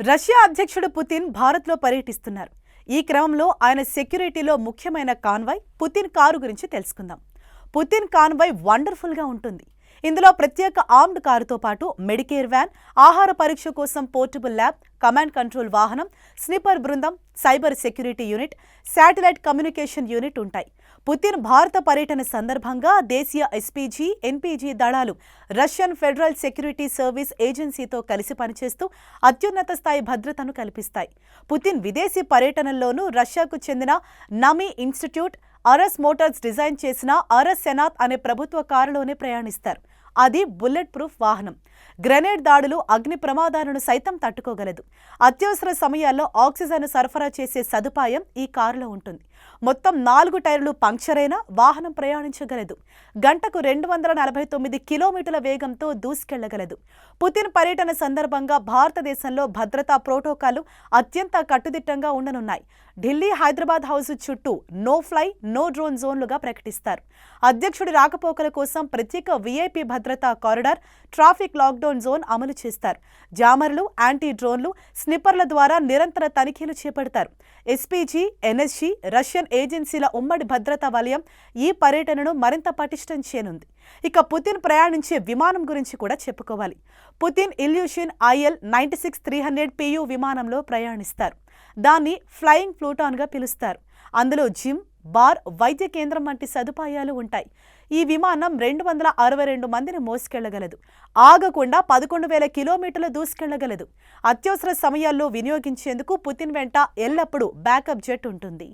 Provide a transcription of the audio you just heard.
Russia అధ్యక్షుడు Putin భారత్లో పర్యటిస్తున్నారు. ఈ క్రమంలో ఆయన సెక్యూరిటీలో ముఖ్యమైన కాన్వాయ్ పుతిన్ కారు గురించి తెలుసుకుందాం. పుతిన్ కాన్వాయ్ వండర్ఫుల్గా ఉంటుంది. ఇందులో ప్రత్యేక ఆర్మ్డ్ కారుతో పాటు మెడికేర్ వ్యాన్ ఆహార పరీక్ష కోసం పోర్టబుల్ ల్యాబ్ కమాండ్ కంట్రోల్ వాహనం స్నిపర్ బృందం cyber security unit satellite communication unit ఉంటాయి. పుతిన్ భారత పర్యటన సందర్భంగా దేశీయ ఎస్పీజీ ఎన్పీజీ దళాలు రష్యన్ ఫెడరల్ సెక్యూరిటీ సర్వీస్ ఏజెన్సీతో కలిసి పనిచేస్తూ అత్యున్నత స్థాయి భద్రతను కల్పిస్తాయి. పుతిన్ విదేశీ పర్యటనల్లోనూ రష్యాకు చెందిన NAMI institute Aurus motors design చేసిన అరస్ సెనాత్ అనే ప్రభుత్వ కారులోనే ప్రయాణిస్తారు. అది బుల్లెట్ ప్రూఫ్ వాహనం. గ్రెనేడ్ దాడులు అగ్ని ప్రమాదాలను సైతం తట్టుకోగలదు. అత్యవసర సమయాల్లో ఆక్సిజన్ సరఫరా చేసే సదుపాయం ఈ కారులో ఉంటుంది. మొత్తం నాలుగు టైర్లు పంక్చర్ అయినా వాహనం ప్రయాణించగలదు. గంటకు రెండు వందల నలభై తొమ్మిది కిలోమీటర్ల వేగంతో దూసుకెళ్ళగలదు. పుతిన్ పర్యటన సందర్భంగా భారతదేశంలో భద్రతా ప్రోటోకాలు అత్యంత కట్టుదిట్టంగా ఉండనున్నాయి. ఢిల్లీ హైదరాబాద్ హౌస్ చుట్టూ నో ఫ్లై నో డ్రోన్ జోన్లుగా ప్రకటిస్తారు. అధ్యక్షుడి రాకపోకల కోసం ప్రత్యేక వీఐపీ భద్రతా కారిడార్ ట్రాఫిక్ లాక్డౌన్ జోన్ అమలు చేస్తారు. జామర్లు యాంటీ డ్రోన్లు స్నిప్పర్ల ద్వారా నిరంతర తనిఖీలు చేపడతారు. ఎస్పీజీ ఎన్ఎస్జీ రష్యన్ ఏజెన్సీల ఉమ్మడి భద్రతా వలయం ఈ పర్యటనను మరింత పటిష్టం చేయనుంది. ఇక పుతిన్ ప్రయాణించే విమానం గురించి కూడా చెప్పుకోవాలి. Putin Ilyushin IL ninety six three hundred PU విమానంలో ప్రయాణిస్తారు. దాన్ని ఫ్లయింగ్ ప్లూటాన్గా పిలుస్తారు. అందులో జిమ్ బార్ వైద్య కేంద్రం వంటి సదుపాయాలు ఉంటాయి. ఈ విమానం రెండు వందల అరవై రెండు మందిని మోసుకెళ్ళగలదు. ఆగకుండా పదకొండు వేల కిలోమీటర్లు దూసుకెళ్ళగలదు. అత్యవసర సమయాల్లో వినియోగించేందుకు పుతిన్ వెంట ఎల్లప్పుడూ బ్యాకప్ జెట్ ఉంటుంది.